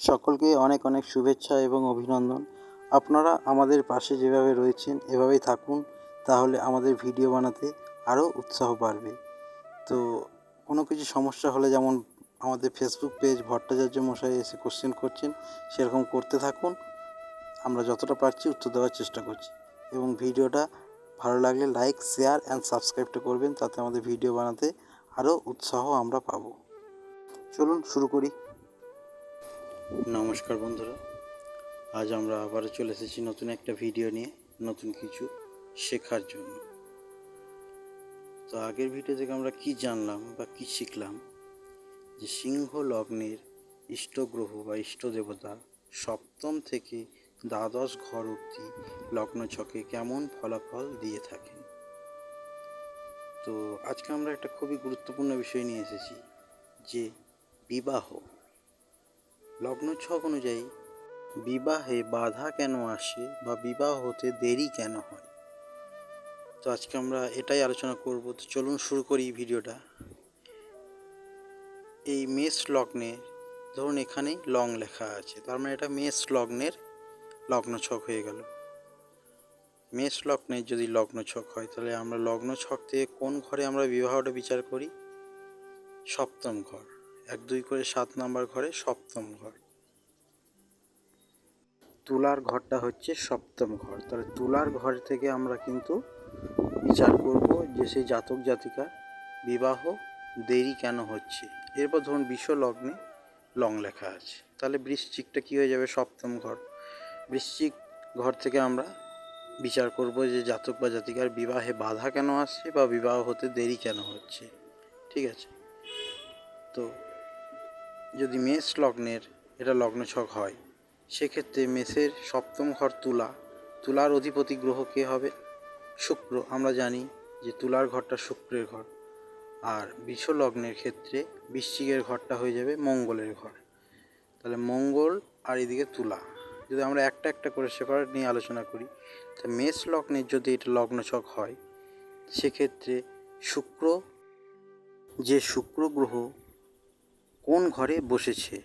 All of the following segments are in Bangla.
সকলকে অনেক অনেক শুভেচ্ছা এবং অভিনন্দন। আপনারা আমাদের পাশে যেভাবে রয়েছেন, এভাবেই থাকুন, তাহলে আমাদের ভিডিও বানাতে আরও উৎসাহ বাড়বে। তো কোনো কিছু সমস্যা হলে যেমন আমাদের ফেসবুক পেজ ভট্টাচার্য মশাই এসে কোশ্চেন করছেন, সেরকম করতে থাকুন। আমরা যতটা পারছি উত্তর দেওয়ার চেষ্টা করছি। এবং ভিডিওটা ভালো লাগলে লাইক শেয়ার অ্যান্ড সাবস্ক্রাইবটা করবেন, তাতে আমাদের ভিডিও বানাতে আরও উৎসাহ আমরা পাবো। চলুন শুরু করি। নমস্কার বন্ধুরা, আজ আমরা আবারও চলে এসেছি নতুন একটা ভিডিও নিয়ে, নতুন কিছু শেখার জন্য। তো আগের ভিডিও থেকে আমরা কি জানলাম বা কি শিখলাম? যে সিংহ লগ্নের ইষ্টগ্রহ বা ইষ্ট দেবতা সপ্তম থেকে দ্বাদশ ঘর অবধি লগ্ন ছকে কেমন ফলাফল দিয়ে থাকেন তো আজকে আমরা একটা খুবই গুরুত্বপূর্ণ বিষয় নিয়ে এসেছি, যে বিবাহ। লগ্ন ছক অনুযায়ী বিবাহে বাধা কেন আসে বা বিবাহ হতে দেরি কেন হয়? তো আজকে আমরা এটাই আলোচনা করব। তো চলুন শুরু করি ভিডিওটা। এই মেষ লগ্নে ধরুন এখানেই লং লেখা আছে, তার মানে এটা মেষ লগ্নের লগ্ন ছক হয়ে গেল। মেষ লগ্নের যদি লগ্ন ছক হয়, তাহলে আমরা লগ্ন ছক থেকে কোন ঘরে আমরা বিবাহটা বিচার করি? সপ্তম ঘর। এক, দুই করে সাত নাম্বার ঘরে সপ্তম ঘর। তুলার ঘরটা হচ্ছে সপ্তম ঘর। তাহলে তুলার ঘর থেকে আমরা কিন্তু বিচার করব যে সেই জাতক জাতিকার বিবাহ দেরি কেন হচ্ছে। এরপর ধরুন বিশ্ব লগ্নে লং লেখা আছে। তাহলে বৃশ্চিকটা কী হয়ে যাবে? সপ্তম ঘর। বৃশ্চিক ঘর থেকে আমরা বিচার করব যে জাতক বা জাতিকার বিবাহে বাধা কেন আসছে বা বিবাহ হতে দেরি কেন হচ্ছে। ঠিক আছে? তো যদি মেষ লগ্নের এটা লগ্ন ছক হয়, সেক্ষেত্রে মেষের সপ্তম ঘর তুলা। তুলার অধিপতি গ্রহ কে হবে? শুক্র। আমরা জানি যে তুলার ঘরটা শুক্রের ঘর। আর বিষ লগ্নের ক্ষেত্রে বৃশ্চিকের ঘরটা হয়ে যাবে মঙ্গলের ঘর। তাহলে মঙ্গল আর এদিকে তুলা। যদি আমরা একটা একটা করে সেপারেট নিয়ে আলোচনা করি, তা মেষ লগ্নের যদি এটা লগ্ন ছক হয়, সেক্ষেত্রে শুক্র, যে শুক্র গ্রহ কোন ঘরে বসেছে?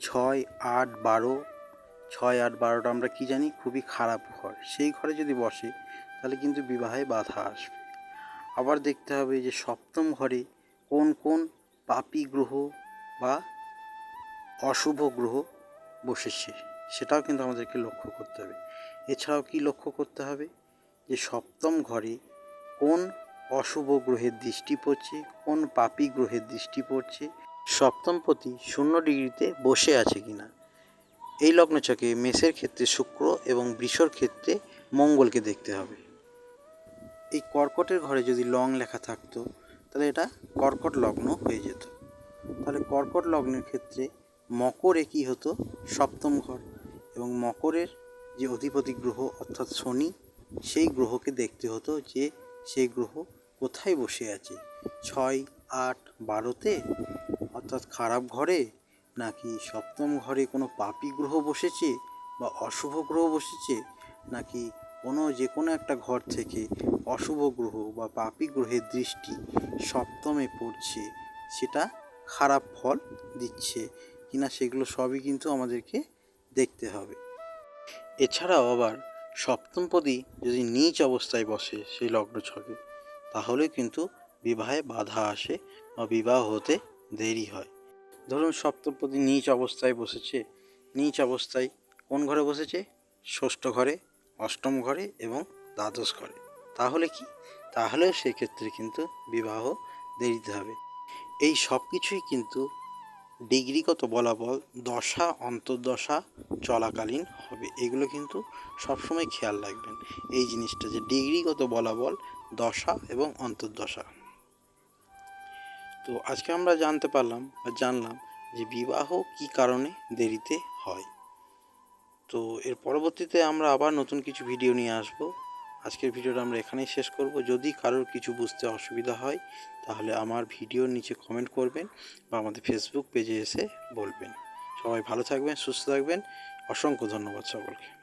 ছয় আট বারো, ছয় আট বারোটা আমরা কি জানি? খুবই খারাপ ঘর। সেই ঘরে যদি বসে, তাহলে কিন্তু বিবাহে বাধা আসবে। আবার দেখতে হবে যে সপ্তম ঘরে কোন কোন পাপি গ্রহ বা অশুভ গ্রহ বসেছে, সেটাও কিন্তু আমাদেরকে লক্ষ্য করতে হবে। এছাড়াও কি লক্ষ্য করতে হবে? যে সপ্তম ঘরে কোন অশুভ গ্রহের দৃষ্টি পড়ছে, কোন পাপি গ্রহের দৃষ্টি পড়ছে সপ্তমপতি শূন্য ডিগ্রিতে বসে আছে কিনা? এই লগ্নচকে মেষের ক্ষেত্রে শুক্র এবং বৃষর ক্ষেত্রে মঙ্গলকে দেখতে হবে। এই কর্কটের ঘরে যদি লং লেখা থাকতো, তাহলে এটা কর্কট লগ্ন হয়ে যেত। তাহলে কর্কট লগ্নের ক্ষেত্রে মকরে কী হতো? সপ্তম ঘর। এবং মকরের যে অধিপতি গ্রহ, অর্থাৎ শনি, সেই গ্রহকে দেখতে হতো যে সেই গ্রহ কোথায় বসে আছে? ছয়, আট, বারোতে? অর্থাৎ খারাপ ঘরে নাকি সপ্তম ঘরে কোনো পাপি গ্রহ বসেছে বা অশুভ গ্রহ বসেছে নাকি কোনো যে কোনো একটা ঘর থেকে অশুভ গ্রহ বা পাপি গ্রহের দৃষ্টি সপ্তমে পড়ছে, সেটা খারাপ ফল দিচ্ছে কিনা সেগুলো সবই কিন্তু আমাদেরকে দেখতে হবে। এছাড়াও আবার সপ্তমপদী যদি নিচ অবস্থায় বসে সেই লগ্ন ছকে তাহলে কিন্তু বিবাহে বাধা আসে বা বিবাহ হতে দেরি হয়। ধরুন সপ্তমপদী নিচ অবস্থায় বসেছে। নিচ অবস্থায় কোন ঘরে বসেছে? ষষ্ঠ ঘরে, অষ্টম ঘরে এবং দ্বাদশ ঘরে। তাহলে কি? তাহলেও সেক্ষেত্রে কিন্তু বিবাহ দেরিতে হবে। এই সব কিছুই কিন্তু ডিগ্রিগত বলাবল দশা, অন্তর্দশা চলাকালীন হবে। এগুলো কিন্তু সবসময় খেয়াল রাখবেন। এই জিনিসটা যে ডিগ্রিগত বলাবল দশা এবং অন্তর্দশা। তো আজকে আমরা জানতে পারলাম বা জানলাম যে বিবাহ কি কারণে দেরিতে হয়। তো এর পরবর্তীতে আমরা আবার নতুন কিছু ভিডিও নিয়ে আসব। আজকের ভিডিওটা আমরা এখানেই শেষ করব। যদি কারোর কিছু বুঝতে অসুবিধা হয়, তাহলে আমার ভিডিওর নিচে কমেন্ট করবেন বা আমাদের ফেসবুক পেজে এসে বলবেন। সবাই ভালো থাকবেন, সুস্থ থাকবেন। অসংখ্য ধন্যবাদ সকলকে।